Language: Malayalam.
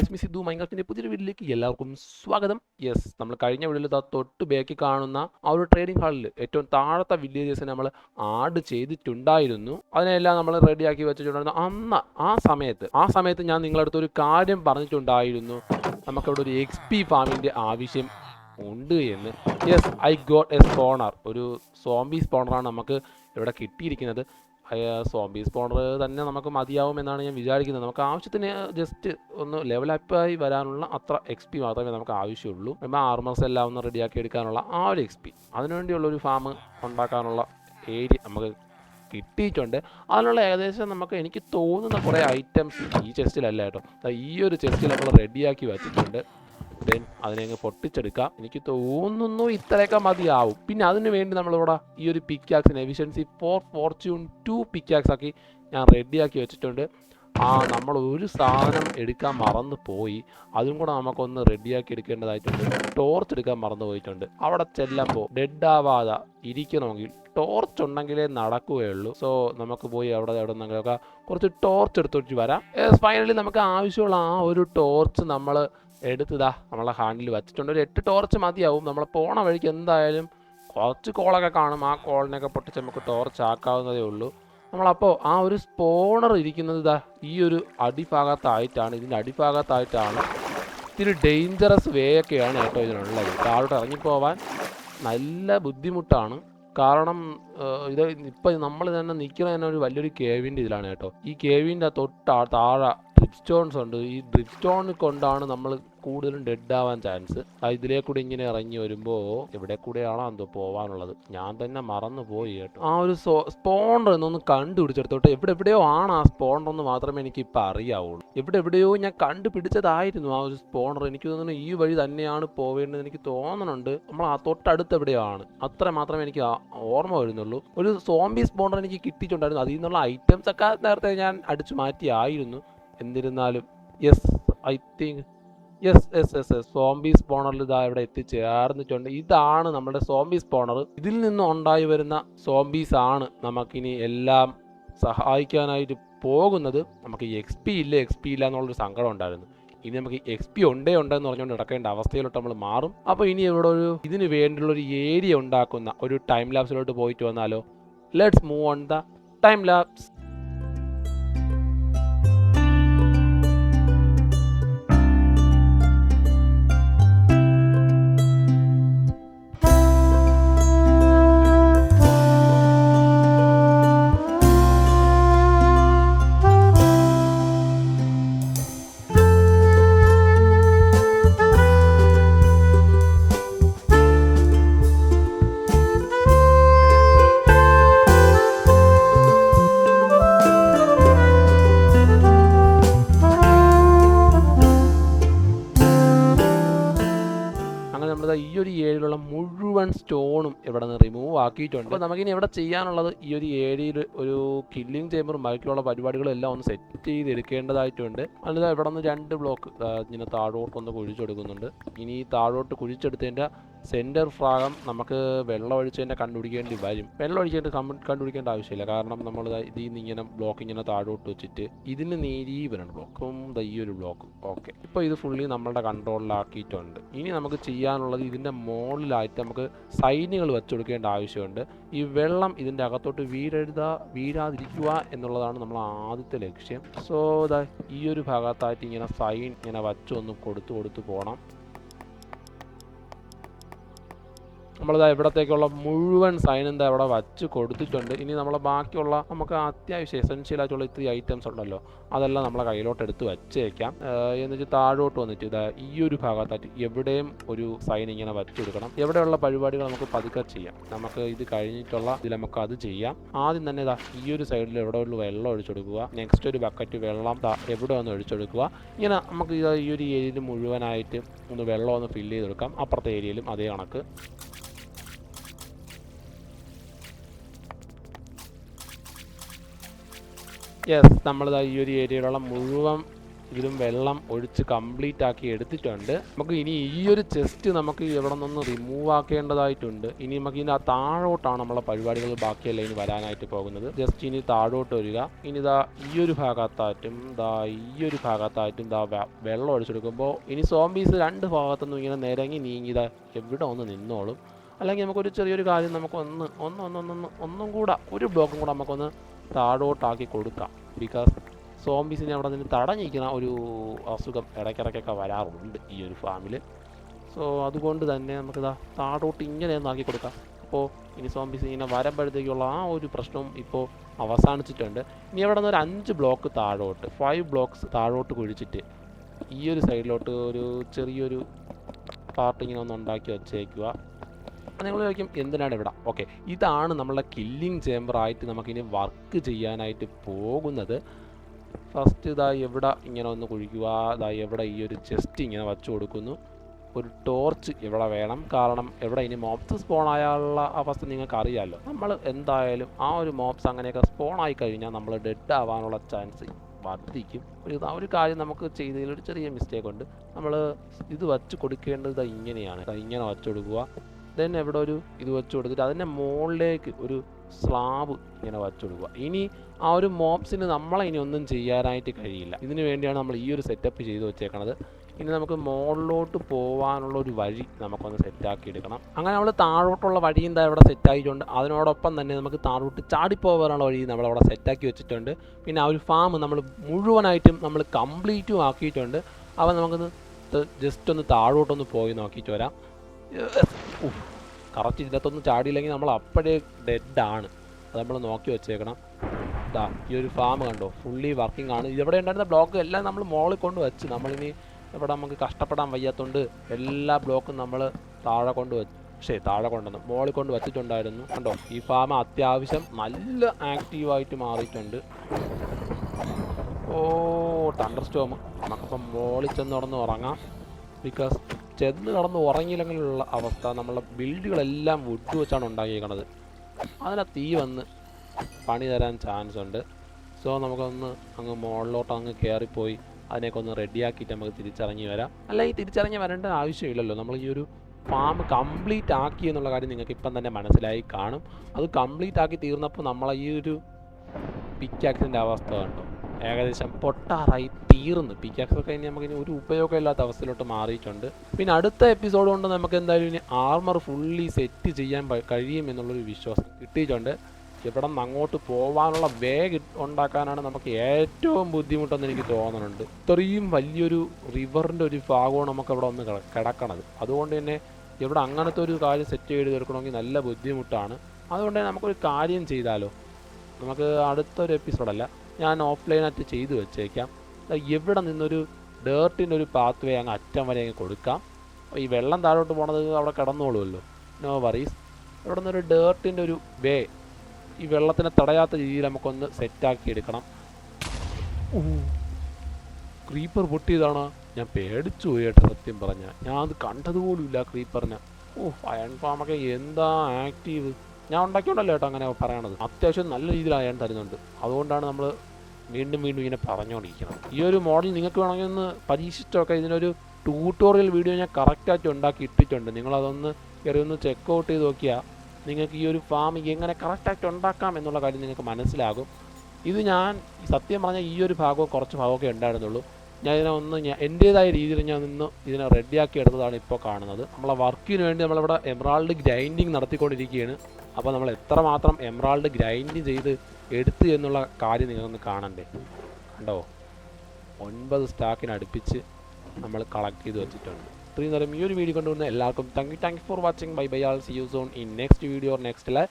ഗാലക്സി സിദ്ധു മൈൻക്രാഫ്റ്റിന്റെ പുതിയൊരു വീഡിയോയിലേക്ക് എല്ലാവർക്കും സ്വാഗതം. യെസ് നമ്മൾ കഴിഞ്ഞ വീഡിയോയിൽ തൊട്ട് ബാക്കി കാണുന്ന ആ ഒരു ട്രേഡിംഗ് ഹാളിൽ ഏറ്റവും താഴത്തെ വില്ലേജസിനെ നമ്മൾ ആഡ് ചെയ്തിട്ടുണ്ടായിരുന്നു. അതിനെല്ലാം നമ്മൾ റെഡിയാക്കി വെച്ചിട്ടുണ്ടായിരുന്നു. അന്ന് ആ സമയത്ത് ആ സമയത്ത് ഞാൻ നിങ്ങളടുത്ത് ഒരു കാര്യം പറഞ്ഞിട്ടുണ്ടായിരുന്നു. നമുക്കിവിടെ ഒരു എക്സ് പി ഫാമിന്റെ ആവശ്യം ഉണ്ട് എന്ന്. Yes I got a spawner ഒരു സോംബി സ്പോണറാണ് നമുക്ക് ഇവിടെ കിട്ടിയിരിക്കുന്നത്. സോംബി സ്പോണർ തന്നെ നമുക്ക് മതിയാവും എന്നാണ് ഞാൻ വിചാരിക്കുന്നത്. നമുക്ക് ആവശ്യത്തിന് ജസ്റ്റ് ഒന്ന് ലെവൽ ആയി വരാനുള്ള അത്ര എക്സ് പി മാത്രമേ നമുക്ക് ആവശ്യമുള്ളൂ. നമ്മൾ ആർമർസ് എല്ലാം ഒന്ന് റെഡിയാക്കി എടുക്കാനുള്ള ആ ഒരു എക്സ് പി അതിനുവേണ്ടിയുള്ള ഒരു ഫാം ഉണ്ടാക്കാനുള്ള ഏരിയ നമുക്ക് കിട്ടിയിട്ടുണ്ട്. അതിനുള്ള ഏകദേശം നമുക്ക് എനിക്ക് തോന്നുന്ന കുറേ ഐറ്റംസ് ഈ ചെസ്റ്റിലല്ല കേട്ടോ. ഈ ഒരു ചെസ്റ്റിൽ നമ്മൾ റെഡിയാക്കി വെച്ചിട്ടുണ്ട്. അതിനെ അങ്ങ് പൊട്ടിച്ചെടുക്കാം. എനിക്ക് തോന്നുന്നു ഇത്രയൊക്കെ മതിയാവും. പിന്നെ അതിന് വേണ്ടി നമ്മളിവിടെ ഈ ഒരു പിക്കാക്സിന് efficiency four fortune two pickaxe ആക്കി ഞാൻ റെഡിയാക്കി വെച്ചിട്ടുണ്ട്. ആ നമ്മൾ ഒരു സാധനം എടുക്കാൻ മറന്നു പോയി. അതും കൂടെ നമുക്കൊന്ന് റെഡിയാക്കി എടുക്കേണ്ടതായിട്ടുണ്ട്. ടോർച്ച് എടുക്കാൻ മറന്നു പോയിട്ടുണ്ട്. അവിടെ ചെല്ലുമ്പോൾ ഡെഡ് ആവാതെ ഇരിക്കണമെങ്കിൽ ടോർച്ച് ഉണ്ടെങ്കിലേ നടക്കുകയുള്ളൂ. സോ നമുക്ക് പോയി അവിടെ എവിടെ നിന്നെങ്കിലൊക്കെ കുറച്ച് ടോർച്ച് എടുത്തോട്ട് വരാം. ഫൈനലി നമുക്ക് ആവശ്യമുള്ള ആ ഒരു ടോർച്ച് നമ്മൾ എടുത്തതാ നമ്മളെ ഹാൻഡിൽ വെച്ചിട്ടുണ്ട്. ഒരു എട്ട് ടോർച്ച് മതിയാവും. നമ്മൾ പോണ വഴിക്ക് എന്തായാലും കുറച്ച് കോളൊക്കെ കാണും. ആ കോളിനൊക്കെ പൊട്ടിച്ച് നമുക്ക് ടോർച്ച് ആക്കാവുന്നതേ ഉള്ളൂ. നമ്മളപ്പോൾ ആ ഒരു സ്പോണർ ഇരിക്കുന്നത് ഇതാ ഈ ഒരു അടിഭാഗത്തായിട്ടാണ്. ഇതിന്റെ അടിഭാഗത്തായിട്ടാണ്. ഇത്തിരി ഡേഞ്ചറസ് വേ ഒക്കെയാണ് കേട്ടോ ഇതിനുള്ളത്. താഴോട്ട് ഇറങ്ങിപ്പോവാൻ നല്ല ബുദ്ധിമുട്ടാണ്. കാരണം ഇത് ഇപ്പം നമ്മൾ തന്നെ നിൽക്കുന്ന തന്നെ ഒരു വലിയൊരു കേവിന്റെ ഇതിലാണ് കേട്ടോ. ഈ കേവിന്റെ തൊട്ട് താഴെ ഡ്രിപ്പ് സ്റ്റോൺസ് ഉണ്ട്. ഈ ഡ്രിപ്പ് സ്റ്റോൺ കൊണ്ടാണ് നമ്മൾ കൂടുതലും ഡെഡ് ആവാൻ ചാൻസ് ഇതിലേ കൂടി ഇങ്ങനെ ഇറങ്ങി വരുമ്പോൾ എവിടെ കൂടെയാണോ എന്തോ പോവാനുള്ളത്. ഞാൻ തന്നെ മറന്നു പോയി കേട്ടോ. ആ ഒരു സ്പോണ്ടർ എന്നൊന്ന് കണ്ടുപിടിച്ചെടുത്തോട്ടെ. എവിടെ എവിടെയോ ആണ് ആ സ്പോണ്ടർ എന്ന് മാത്രമേ എനിക്ക് ഇപ്പം അറിയാവുള്ളൂ. എവിടെ എവിടെയോ ഞാൻ കണ്ടുപിടിച്ചതായിരുന്നു ആ ഒരു സ്പോണ്ടർ എനിക്ക് തോന്നുന്നു ഈ വഴി തന്നെയാണ് പോവേണ്ടത് എനിക്ക് തോന്നുന്നുണ്ട് നമ്മൾ ആ തൊട്ടടുത്ത് എവിടെയോ ആണ് അത്ര മാത്രമേ എനിക്ക് ഓർമ്മ വരുന്നുള്ളൂ. ഒരു സോംബി സ്പോണ്ടർ എനിക്ക് കിട്ടിയിട്ടുണ്ടായിരുന്നു. അതിൽ നിന്നുള്ള ഐറ്റംസ് ഒക്കെ നേരത്തെ ഞാൻ അടിച്ചു മാറ്റിയായിരുന്നു. എന്നിരുന്നാലും yes I think yes S S S zombie സ്പോണറിൽ ഇതാ ഇവിടെ എത്തിച്ചേർന്നിട്ടുണ്ട്. ഇതാണ് നമ്മുടെ സോംബി സ്പോണർ. ഇതിൽ നിന്ന് ഉണ്ടായി വരുന്ന സോംബീസ് ആണ് നമുക്കിനി എല്ലാം സഹായിക്കാനായിട്ട് പോകുന്നത്. നമുക്ക് എക്സ് പി ഇല്ല? എക്സ് പി ഇല്ല എന്നുള്ളൊരു സങ്കടം ഉണ്ടായിരുന്നു. ഇനി നമുക്ക് എക്സ് പി ഉണ്ടേ ഉണ്ടെന്ന് പറഞ്ഞുകൊണ്ട് നടക്കേണ്ട അവസ്ഥയിലോട്ട് നമ്മൾ മാറും. അപ്പോൾ ഇനി ഇവിടെ ഒരു ഇതിന് വേണ്ടിയുള്ള ഒരു ഏരിയ ഉണ്ടാക്കുന്ന ഒരു ടൈം ലാപ്സിലോട്ട് പോയിട്ട് വന്നാലോ? Let's move on the time lapse സ്റ്റോണും ഇവിടെ നിന്ന് റിമൂവ് ആക്കിയിട്ടുണ്ട്. അപ്പോൾ നമുക്കിനി ഇവിടെ ചെയ്യാനുള്ളത് ഈ ഒരു ഏരിയയിൽ ഒരു കില്ലിംഗ് ചേമ്പറും ബാക്കിയുള്ള പരിപാടികളും എല്ലാം ഒന്ന് സെറ്റ് ചെയ്ത് എടുക്കേണ്ടതായിട്ടുണ്ട് അതിന് ഇവിടെ നിന്ന് രണ്ട് ബ്ലോക്ക് ഇങ്ങനെ താഴോട്ടൊന്ന് കുഴിച്ചെടുക്കുന്നുണ്ട്. ഇനി താഴോട്ട് കുഴിച്ചെടുത്തതിന്റെ സെന്റർ ഭാഗം നമുക്ക് വെള്ളം ഒഴിച്ചതിന്റെ കണ്ടുപിടിക്കേണ്ടി വരും. വെള്ളം ഒഴിക്കേണ്ട കണ്ടുപിടിക്കേണ്ട ആവശ്യമില്ല. കാരണം നമ്മൾ ഇതിൽ നിന്ന് ഇങ്ങനെ ബ്ലോക്ക് ഇങ്ങനെ താഴോട്ട് വെച്ചിട്ട് ഇതിന് നേരീ വരണം ബ്ലോക്കും ഈ ബ്ലോക്കും ഓക്കെ ഇപ്പോൾ ഇത് ഫുള്ളി നമ്മളുടെ കൺട്രോളിലാക്കിയിട്ടുണ്ട് ഇനി നമുക്ക് ചെയ്യാനുള്ളത് ഇതിന്റെ മുകളിലായിട്ട് നമുക്ക് സൈനുകൾ വെച്ചു കൊടുക്കേണ്ട ആവശ്യമുണ്ട്. ഈ വെള്ളം ഇതിന്റെ അകത്തോട്ട് വീഴരുത വീഴാതിരിക്കുക എന്നുള്ളതാണ് നമ്മൾ ആദ്യത്തെ ലക്ഷ്യം. സോ ദാ ഈ ഒരു ഭാഗത്തായിട്ട് ഇങ്ങനെ സൈൻ ഇങ്ങനെ വച്ചൊന്ന് കൊടുത്തു കൊടുത്തു പോകണം നമ്മളിതാ ഇവിടത്തേക്കുള്ള മുഴുവൻ സൈൻ എന്താ ഇവിടെ വച്ച് കൊടുത്തിട്ടുണ്ട്. ഇനി നമ്മൾ ബാക്കിയുള്ള നമുക്ക് അത്യാവശ്യം എസെൻഷ്യൽ ആയിട്ടുള്ള ഇത്തിരി ഐറ്റംസ് ഉണ്ടല്ലോ അതെല്ലാം നമ്മളെ കയ്യിലോട്ട് എടുത്ത് വെച്ചേക്കാം. എന്ന് എന്നിട്ട് താഴോട്ട് വന്നിട്ട് ഇതാ ഈ ഒരു ഭാഗത്തായിട്ട് എവിടെയും ഒരു സൈൻ ഇങ്ങനെ വച്ചെടുക്കണം എവിടെയുള്ള പരിപാടികൾ നമുക്ക് പതുക്കെ ചെയ്യാം. നമുക്ക് ഇത് കഴിഞ്ഞിട്ടുള്ള ഇതിൽ നമുക്ക് അത് ചെയ്യാം. ആദ്യം തന്നെ ഇതാ ഈ ഒരു സൈഡിൽ എവിടെ ഉള്ള വെള്ളം ഒഴിച്ചെടുക്കുക നെക്സ്റ്റ് ഒരു ബക്കറ്റ് വെള്ളം എവിടെ ഒന്ന് ഒഴിച്ചെടുക്കുക ഇങ്ങനെ നമുക്ക് ഈ ഒരു ഏരിയയിൽ മുഴുവനായിട്ട് ഒന്ന് വെള്ളം ഒന്ന് ഫില്ല് ചെയ്തെടുക്കാം. അപ്പുറത്തെ ഏരിയയിലും അതേ കണക്ക്. യെസ് നമ്മളിതാ ഈ ഒരു ഏരിയയിലുള്ള മുഴുവൻ ഇതിലും വെള്ളം ഒഴിച്ച് കംപ്ലീറ്റ് ആക്കി എടുത്തിട്ടുണ്ട്. നമുക്ക് ഇനി ഈ ഒരു ചെസ്റ്റ് നമുക്ക് ഇവിടെ നിന്ന് റിമൂവ് ആക്കേണ്ടതായിട്ടുണ്ട്. ഇനി നമുക്ക് ഇതിന് ആ താഴോട്ടാണ് നമ്മളെ പരിപാടികൾ ബാക്കിയല്ല ഇനി വരാനായിട്ട് പോകുന്നത്. ജസ്റ്റ് ഇനി താഴോട്ട് വരിക. ഇനി ഇതാ ഈ ഒരു ഭാഗത്തായിട്ടും ഇതാ ഈ ഒരു ഭാഗത്തായിട്ടും ഇതാ വെള്ളം ഒഴിച്ചെടുക്കുമ്പോൾ ഇനി സോംബീസ് രണ്ട് ഭാഗത്തുനിന്നും ഇങ്ങനെ നിരങ്ങി നീങ്ങി ഇതാ എവിടെ ഒന്ന് നിന്നോളും. അല്ലെങ്കിൽ നമുക്കൊരു ചെറിയൊരു കാര്യം നമുക്ക് ഒന്ന് ഒന്ന് ഒന്ന് ഒന്നും കൂടെ ഒരു ബ്ലോക്കും കൂടെ നമുക്കൊന്ന് താഴോട്ടാക്കി കൊടുക്കാം. ബിക്കോസ് സോംബീസിനെ അവിടെ നിന്ന് തടഞ്ഞിരിക്കുന്ന ഒരു അസുഖം ഇടയ്ക്കിടയ്ക്കൊക്കെ വരാറുണ്ട് ഈ ഒരു ഫാമിൽ സോ അതുകൊണ്ട് തന്നെ നമുക്കിതാ താഴോട്ട് ഇങ്ങനെ ഒന്ന് ആക്കി കൊടുക്കാം. അപ്പോൾ ഇനി സോംബീസ് ഇങ്ങനെ വരുമ്പോഴത്തേക്കുള്ള ആ ഒരു പ്രശ്നവും ഇപ്പോൾ അവസാനിച്ചിട്ടുണ്ട്. ഇനി അവിടെ നിന്ന് ഒരു അഞ്ച് ബ്ലോക്ക് താഴോട്ട് ഫൈവ് ബ്ലോക്ക്സ് താഴോട്ട് കുഴിച്ചിട്ട് ഈ ഒരു സൈഡിലോട്ട് ഒരു ചെറിയൊരു പാർട്ട് ഒന്ന് ഉണ്ടാക്കി വെച്ചേക്കുക. അപ്പോൾ നിങ്ങൾ ചോദിക്കും എന്തിനാണ് ഇവിടെ? ഓക്കെ ഇതാണ് നമ്മളെ കില്ലിംഗ് ചേമ്പറായിട്ട് നമുക്കിനി വർക്ക് ചെയ്യാനായിട്ട് പോകുന്നത്. ഫസ്റ്റ് ഇതാ എവിടെ ഇങ്ങനെ ഒന്ന് കുഴിക്കുക. ഇതാ എവിടെ ഈ ഒരു ചെസ്റ്റ് ഇങ്ങനെ വച്ചു കൊടുക്കുന്നു. ഒരു ടോർച്ച് ഇവിടെ വേണം. കാരണം എവിടെ ഇനി മോപ്സ് സ്പോൺ ആയുള്ള അവസ്ഥ നിങ്ങൾക്ക് അറിയാമല്ലോ നമ്മൾ എന്തായാലും ആ ഒരു മോപ്സ് അങ്ങനെയൊക്കെ സ്പോൺ ആയി കഴിഞ്ഞാൽ നമ്മൾ ഡെഡ് ആവാനുള്ള ചാൻസ് വർദ്ധിക്കും. ഒരു ഒരു കാര്യം നമുക്ക് ചെയ്തതിൽ ഒരു ചെറിയ മിസ്റ്റേക്ക് ഉണ്ട്. നമ്മൾ ഇത് വച്ച് കൊടുക്കേണ്ടത് ഇങ്ങനെയാണ്. ഇങ്ങനെ വച്ചു കൊടുക്കുക. ദെൻ എവിടെ ഒരു ഇത് വെച്ച് കൊടുത്തിട്ട് അതിന്റെ മുകളിലേക്ക് ഒരു സ്ലാബ് ഇങ്ങനെ വച്ചു കൊടുക്കുക. ഇനി ആ ഒരു മോപ്സിന് നമ്മളെ ഇനി ഒന്നും ചെയ്യാനായിട്ട് കഴിയില്ല. ഇതിനു വേണ്ടിയാണ് നമ്മൾ ഈ ഒരു സെറ്റപ്പ് ചെയ്തു വെച്ചേക്കണത്. ഇനി നമുക്ക് മുകളിലോട്ട് പോകാനുള്ള ഒരു വഴി നമുക്കൊന്ന് സെറ്റാക്കി എടുക്കണം. അങ്ങനെ നമ്മൾ താഴോട്ടുള്ള വഴി എന്താ ഇവിടെ സെറ്റാക്കിയിട്ടുണ്ട് അതിനോടൊപ്പം തന്നെ നമുക്ക് താഴോട്ട് ചാടിപ്പോകാനുള്ള വഴി നമ്മൾ അവിടെ സെറ്റാക്കി വെച്ചിട്ടുണ്ട്. പിന്നെ ആ ഒരു ഫാം നമ്മൾ മുഴുവനായിട്ടും നമ്മൾ കംപ്ലീറ്റും ആക്കിയിട്ടുണ്ട്. അപ്പോൾ നമുക്കൊന്ന് ജസ്റ്റ് ഒന്ന് താഴോട്ടൊന്ന് പോയി നോക്കിയിട്ട് വരാം. കറക്റ്റ് ഇതിനകത്തൊന്നും ചാടിയില്ലെങ്കിൽ നമ്മൾ അപ്പോഴേ ഡെഡാണ് അത് നമ്മൾ നോക്കി വെച്ചേക്കണം. ഇതാ ഈ ഒരു ഫാം കണ്ടോ? ഫുള്ളി വർക്കിംഗ് ആണ്. ഇവിടെ ഉണ്ടായിരുന്ന ബ്ലോക്ക് എല്ലാം നമ്മൾ മോളിൽ കൊണ്ട് വെച്ച് നമ്മളിനി ഇവിടെ നമുക്ക് കഷ്ടപ്പെടാൻ വയ്യാത്തതുകൊണ്ട് എല്ലാ ബ്ലോക്കും നമ്മൾ താഴെ കൊണ്ട് വെച്ച് പക്ഷേ താഴെ കൊണ്ടുവന്നു. മോളിൽ കൊണ്ട് വെച്ചിട്ടുണ്ടായിരുന്നു. കണ്ടോ? ഈ ഫാം അത്യാവശ്യം നല്ല ആക്റ്റീവായിട്ട് മാറിയിട്ടുണ്ട്. ഓ തണ്ടർ സ്റ്റോം നമുക്കിപ്പം മോളിൽ ചെന്ന് ഉറങ്ങാം. ബിക്കോസ് ചെന്ന് കടന്ന് ഉറങ്ങിയില്ലെങ്കിലുള്ള അവസ്ഥ നമ്മളെ ബിൽഡുകളെല്ലാം വുഡ് വെച്ചാണ് ഉണ്ടാക്കിയേക്കണത് അതിനെ തീ വന്ന് പണി തരാൻ ചാൻസ് ഉണ്ട്. സോ നമുക്കൊന്ന് അങ്ങ് മുകളിലോട്ട് അങ്ങ് കയറിപ്പോയി അതിനെയൊക്കെ ഒന്ന് റെഡിയാക്കിയിട്ട് നമുക്ക് തിരിച്ചിറങ്ങി വരാം. അല്ലെങ്കിൽ തിരിച്ചിറങ്ങി വരേണ്ട ആവശ്യമില്ലല്ലോ. നമ്മൾ ഈ ഒരു ഫാം കംപ്ലീറ്റ് ആക്കി എന്നുള്ള കാര്യം നിങ്ങൾക്ക് ഇപ്പം തന്നെ മനസ്സിലായി കാണും. അത് കംപ്ലീറ്റ് ആക്കി തീർന്നപ്പോൾ നമ്മളെ ഈ ഒരു പിക്കാക്സിന്റെ അവസ്ഥ കണ്ടോ? ഏകദേശം പൊട്ടാറായി തീർന്നു. പിക്കാക്സൊക്കെ ഇനി നമുക്ക് ഇനി ഒരു ഉപയോഗമില്ലാത്ത അവസ്ഥയിലോട്ട് മാറിയിട്ടുണ്ട്. പിന്നെ അടുത്ത എപ്പിസോഡ് കൊണ്ട് നമുക്ക് എന്തായാലും ഇനി ആർമർ ഫുള്ളി സെറ്റ് ചെയ്യാൻ കഴിയും എന്നുള്ളൊരു വിശ്വാസം കിട്ടിയിട്ടുണ്ട്. ഇവിടെ നിന്ന് അങ്ങോട്ട് പോകാനുള്ള വേ ഉണ്ടാക്കാനാണ് നമുക്ക് ഏറ്റവും ബുദ്ധിമുട്ടെന്ന് എനിക്ക് തോന്നുന്നുണ്ട് ഇത്രയും വലിയൊരു റിവറിന്റെ ഒരു ഭാഗമാണ് നമുക്ക് ഇവിടെ ഒന്ന് കിട- കിടക്കണത്. അതുകൊണ്ട് തന്നെ ഇവിടെ അങ്ങനത്തെ ഒരു കാര്യം സെറ്റ് ചെയ്ത് തീർക്കണമെങ്കിൽ നല്ല ബുദ്ധിമുട്ടാണ്. അതുകൊണ്ട് തന്നെ നമുക്കൊരു കാര്യം ചെയ്താലോ? നമുക്ക് അടുത്തൊരു എപ്പിസോഡല്ല ഞാൻ ഓഫ്ലൈനായിട്ട് ചെയ്തു വെച്ചേക്കാം. എവിടെ നിന്നൊരു ഡേർട്ടിന്റെ ഒരു പാത്ത് വേ അങ്ങ് അറ്റം വരെ അങ്ങ് കൊടുക്കാം. ഈ വെള്ളം താഴോട്ട് പോണത് അവിടെ കിടന്നോളുമല്ലോ. നോ വറീസ് ഇവിടെ നിന്നൊരു ഡേർട്ടിന്റെ ഒരു വേ ഈ വെള്ളത്തിനെ തടയാത്ത രീതിയിൽ നമുക്കൊന്ന് സെറ്റാക്കി എടുക്കണം. ക്രീപ്പർ പൊട്ടിയതാണ്? ഞാൻ പേടിച്ചു പോയി കേട്ടോ സത്യം പറഞ്ഞ. ഞാൻ അത് കണ്ടതുപോലും ഇല്ല ക്രീപ്പറിനെ ഓ അയൺ ഫാമൊക്കെ എന്താ ആക്റ്റീവ് ഞാൻ ഉണ്ടാക്കിയോണ്ടല്ലോ കേട്ടോ അങ്ങനെ പറയണത് അത്യാവശ്യം നല്ല രീതിയിൽ അയൺ തരുന്നുണ്ട്. അതുകൊണ്ടാണ് നമ്മൾ വീണ്ടും വീണ്ടും ഇങ്ങനെ പറഞ്ഞുകൊണ്ടിരിക്കണം. ഈ ഒരു മോഡൽ നിങ്ങൾക്ക് വേണമെങ്കിൽ ഒന്ന് പരീക്ഷിച്ചൊക്കെ ഇതിനൊരു ട്യൂട്ടോറിയൽ വീഡിയോ ഞാൻ കറക്റ്റായിട്ട് ഉണ്ടാക്കി ഇട്ടിട്ടുണ്ട്. നിങ്ങളതൊന്ന് കയറി ഒന്ന് ചെക്ക് ഔട്ട് ചെയ്ത് നോക്കിയാൽ നിങ്ങൾക്ക് ഈ ഒരു ഫാം എങ്ങനെ കറക്റ്റായിട്ട് ഉണ്ടാക്കാം എന്നുള്ള കാര്യം നിങ്ങൾക്ക് മനസ്സിലാകും. ഇത് ഞാൻ സത്യം പറഞ്ഞാൽ ഈ ഒരു ഭാഗവും കുറച്ച് ഭാഗമൊക്കെ ഉണ്ടായിരുന്നുള്ളൂ. ഞാൻ ഇതിനെ ഒന്ന് ഞാൻ എന്റേതായ രീതിയിൽ ഞാൻ നിന്ന് ഇതിനെ റെഡിയാക്കി എടുത്തതാണ് ഇപ്പോൾ കാണുന്നത്. നമ്മളെ വർക്കിന് വേണ്ടി നമ്മളിവിടെ എമറാൾഡ് ഗ്രൈൻഡിങ് നടത്തിക്കൊണ്ടിരിക്കുകയാണ്. അപ്പോൾ നമ്മൾ എത്രമാത്രം എംറാൾഡ് ഗ്രൈൻഡ് ചെയ്ത് എടുത്തു എന്നുള്ള കാര്യം നിങ്ങൾക്കൊന്ന് കാണണ്ടേ? കണ്ടോ? ഒൻപത് സ്റ്റാക്കിന് അടുപ്പിച്ച് നമ്മൾ കളക്ട് ചെയ്ത് വെച്ചിട്ടുണ്ട്. ഇത്രയും നേരം ഈ ഒരു വീഡിയോ കൊണ്ടുവന്ന എല്ലാവർക്കും thank you thank for watching bye bye all see you soon in next video next lie